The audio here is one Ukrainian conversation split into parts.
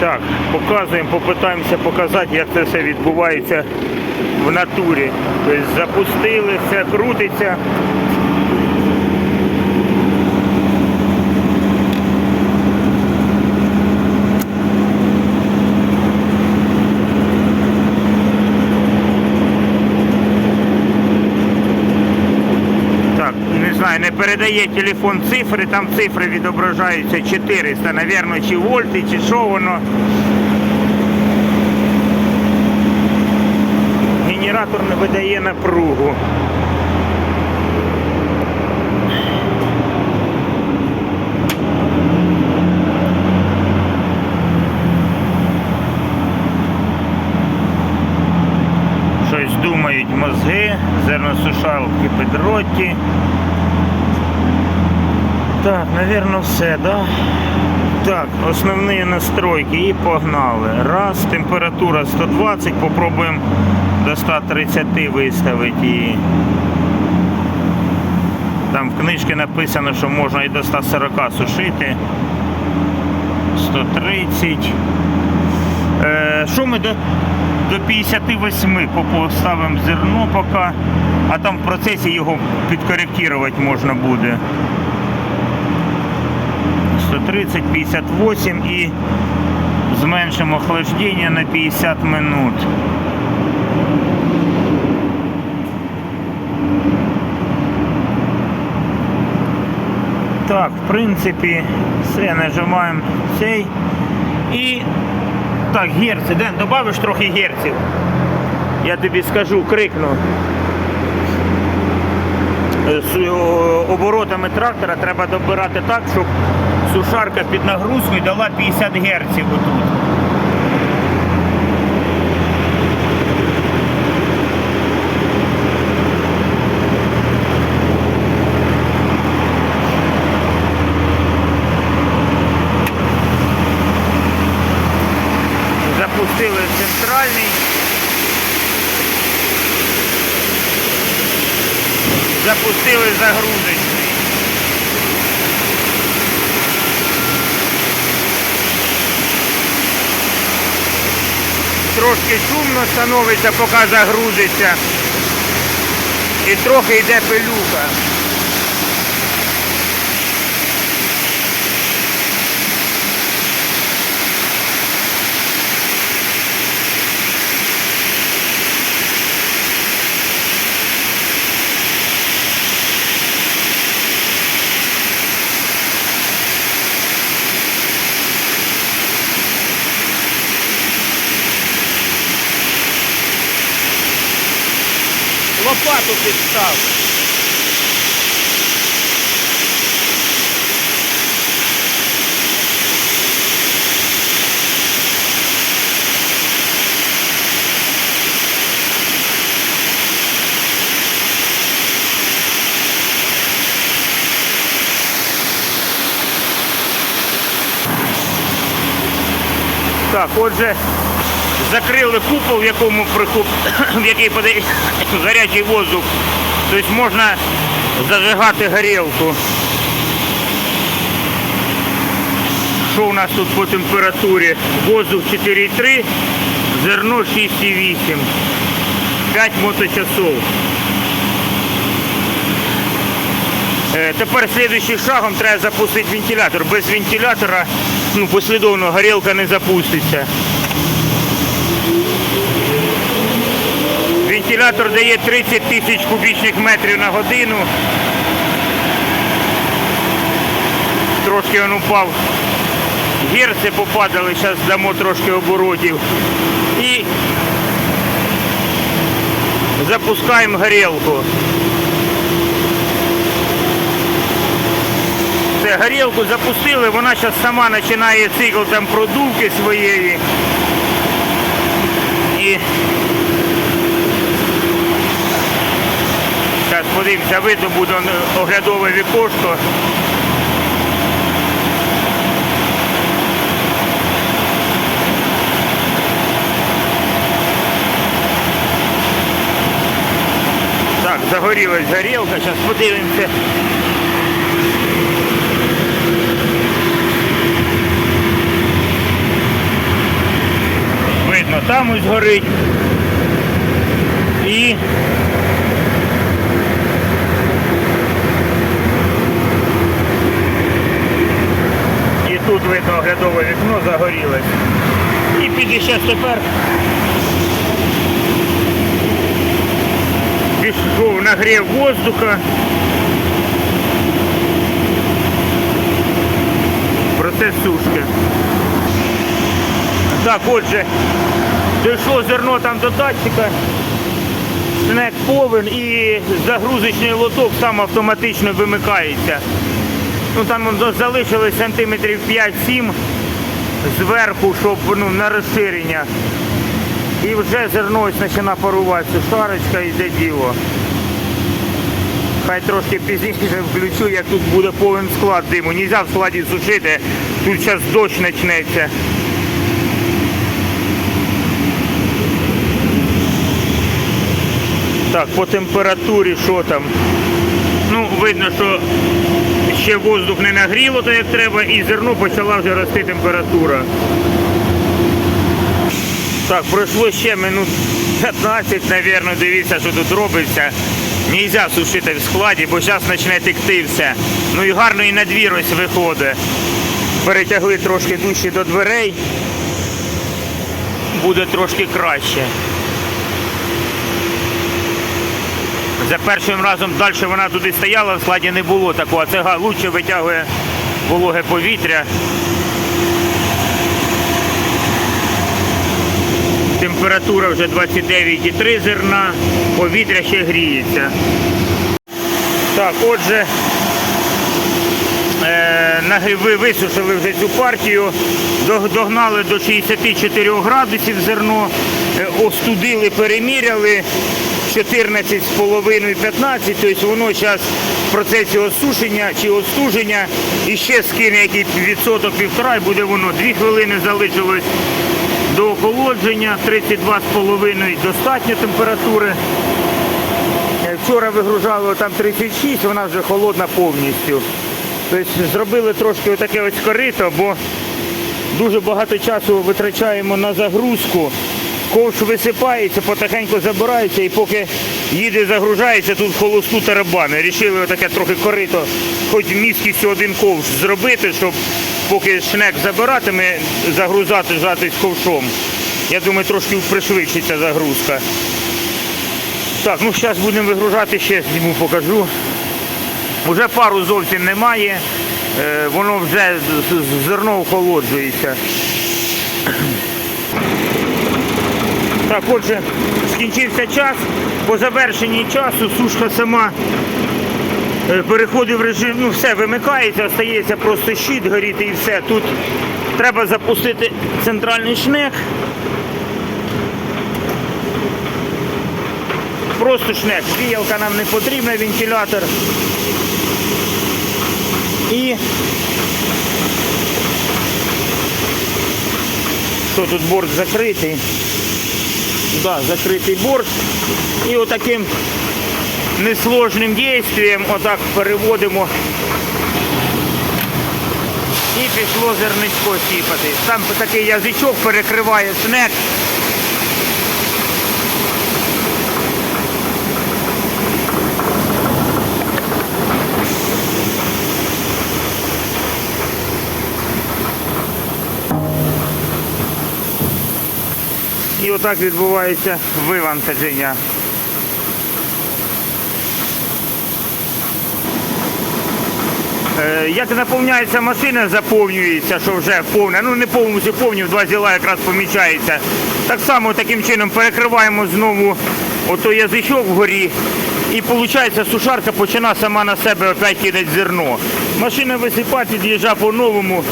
Так, показуємо, попитаємося показати, як це все відбувається в натурі. Тобто запустили, все крутиться. Так, не знаю, не передає телефон цифри, там цифри відображаються 400, навірно, чи вольти, чи що воно. Генератор не видає напругу. Щось думають мозги, зерносушалки Педротті. Так, напевно, все, да? Так, основні настройки і погнали. Раз, температура 120, попробуємо до 130 виставити її. Там в книжці написано, що можна і до 140 сушити. 130. Е, що ми до, до 58 по- поставимо зерно поки, а там в процесі його підкоректувати можна буде. 130, 58 і зменшимо охлаждення на 50 минут. Так, в принципі, все, нажимаємо цей. І так, герці. Ден, добавиш трохи герців. Я тобі скажу, крикну. Е, З оборотами трактора треба добирати так, щоб сушарка під нагрузкою дала 50 Гц отут. Запустили центральний. Запустили загрузочний. Трошки шумно становиться, поки загрузиться. І трохи йде пилюка. Лопату підстав. Так, отже, закрили купол, в якому прихоп... в який подає гарячий воздух. Тобто можна зажигати горілку. Що у нас тут по температурі? Воздух 4,3, зерно 6,8. 5 моточасов. Е, Тепер слідуючим шагом треба запустити вентилятор. Без вентилятора ну, послідовно горілка не запуститься. Вентилятор дає 30 тисяч кубічних метрів на годину. Трошки він упав. Герці попадали, зараз дамо трошки оборотів. І запускаємо горілку. Це горілку запустили, вона зараз сама починає цикл там продувки своєї зараз подивимося, видно буде оглядове вікошко. Так, загорілась горілка, зараз подивимося. Видно, там ось горить. І І тут видно оглядове вікно загорілось. І зараз тепер. Пішов нагрів воздуха. Процес сушки. Так, отже, дійшло зерно там до датчика. Снек повен і загрузочний лоток сам автоматично вимикається. Ну там залишилось сантиметрів 5-7 зверху, щоб ну, на розширення. І вже зерно ось починає паруватися. Шарочка йде діло. Хай трошки пізніше включу, як тут буде повен склад диму. Нельзя в складі сушити, тут зараз дощ почнеться. Так, по температурі що там? Ну, видно, що ще воздух не нагріло, то як треба, і зерно почала вже рости температура. Так, пройшло ще минут 15, мабуть, дивіться, що тут робиться. Нельзя сушити в складі, бо зараз почне текти все. Ну і гарно і на двір ось виходить. Перетягли трошки дужче до дверей. Буде трошки краще. За першим разом далі вона туди стояла, в складі не було такого. Це лучше витягує вологе повітря. Температура вже 29,3 зерна, повітря ще гріється. Так, отже, е, ви висушили вже цю партію, догнали до 64 градусів зерно, е, остудили, переміряли 14,5-15, тобто воно зараз в процесі осушення чи остуження і ще скине який відсоток півтора і буде воно. Дві хвилини залишилось до охолодження, 32,5 достатньо температури. Е, Вчора вигружали там 36, вона вже холодна повністю. Тобто зробили трошки отаке ось корито, бо дуже багато часу витрачаємо на загрузку. Ковш висипається, потихеньку забирається і поки їде, загружається, тут холосту тарабани. Рішили отаке трохи корито, хоч міськістю один ковш зробити, щоб поки шнек забиратиме, загрузати, жатись ковшом. Я думаю, трошки пришвидшиться загрузка. Так, ну зараз будемо вигружати, ще зніму покажу. Уже пару зовсім немає, е, воно вже зерно охолоджується. Так, отже, скінчився час. По завершенні часу сушка сама е, переходить в режим, ну все вимикається, остається просто щит горіти і все. Тут треба запустити центральний шнек. Просто шнек. Віялка нам не потрібна, вентилятор. І що тут борт закритий? Да, закритий борт. І отаким несложним дійством отак переводимо. І пішло зерничко сіпати. Там такий язичок перекриває снег. Отак відбувається вивантаження. Е, Як наповняється машина, заповнюється, що вже повна. Ну не повністю повні, в два зіла якраз помічається. Так само таким чином перекриваємо знову ото язичок вгорі. І виходить, сушарка починає сама на себе опять кидати зерно. Машина висипає, під'їжджає по-новому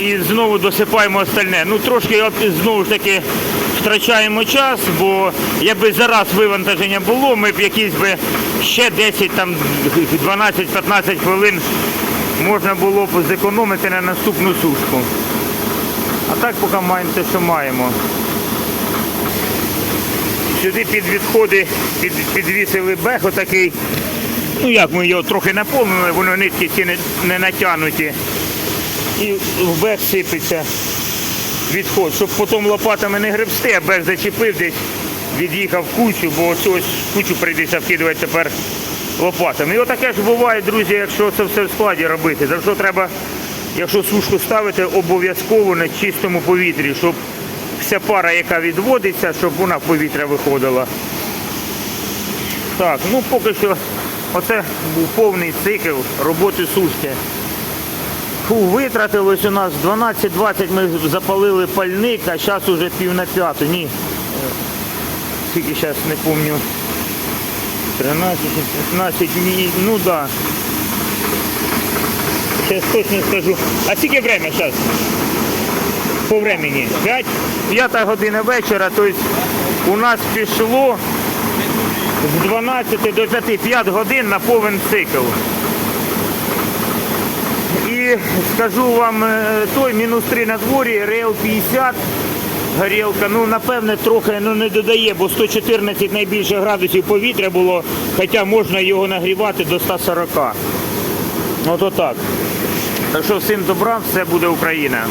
і знову досипаємо остальне. Ну трошки знову ж таки втрачаємо час, бо якби зараз вивантаження було, ми б якісь би ще 10, там 12-15 хвилин можна було б зекономити на наступну сушку. А так поки маємо те, що маємо. Сюди під відходи під, підвісили бех отакий. Ну як ми його трохи наповнили, воно нитки ці не, не натягнуті і в бек сипеться. Відход, щоб потім лопатами не гребсти, а бек зачепив десь, від'їхав кучу, бо ось кучу прийдеться вкидувати тепер лопатами. І отаке ж буває, друзі, якщо це все в складі робити. За що треба, якщо сушку ставити, обов'язково на чистому повітрі, щоб вся пара, яка відводиться, щоб вона в повітря виходила. Так, ну поки що оце був повний цикл роботи сушки. Фу, витратилось у нас 12-20 ми запалили пальник, а зараз уже пів на п'яту. Ні. Скільки зараз не пам'ятаю. 13, 15, ні, ну да. Зараз точно скажу. А скільки время зараз? По времени? 5? 5 година вечора, тобто у нас пішло з 12 до 5, 5 годин на повен цикл. І скажу вам, е, той мінус 3 на дворі, РЛ 50, горілка, ну напевне трохи ну, не додає, бо 114 найбільше градусів повітря було, хоча можна його нагрівати до 140. От отак. Так що всім добра, все буде Україна.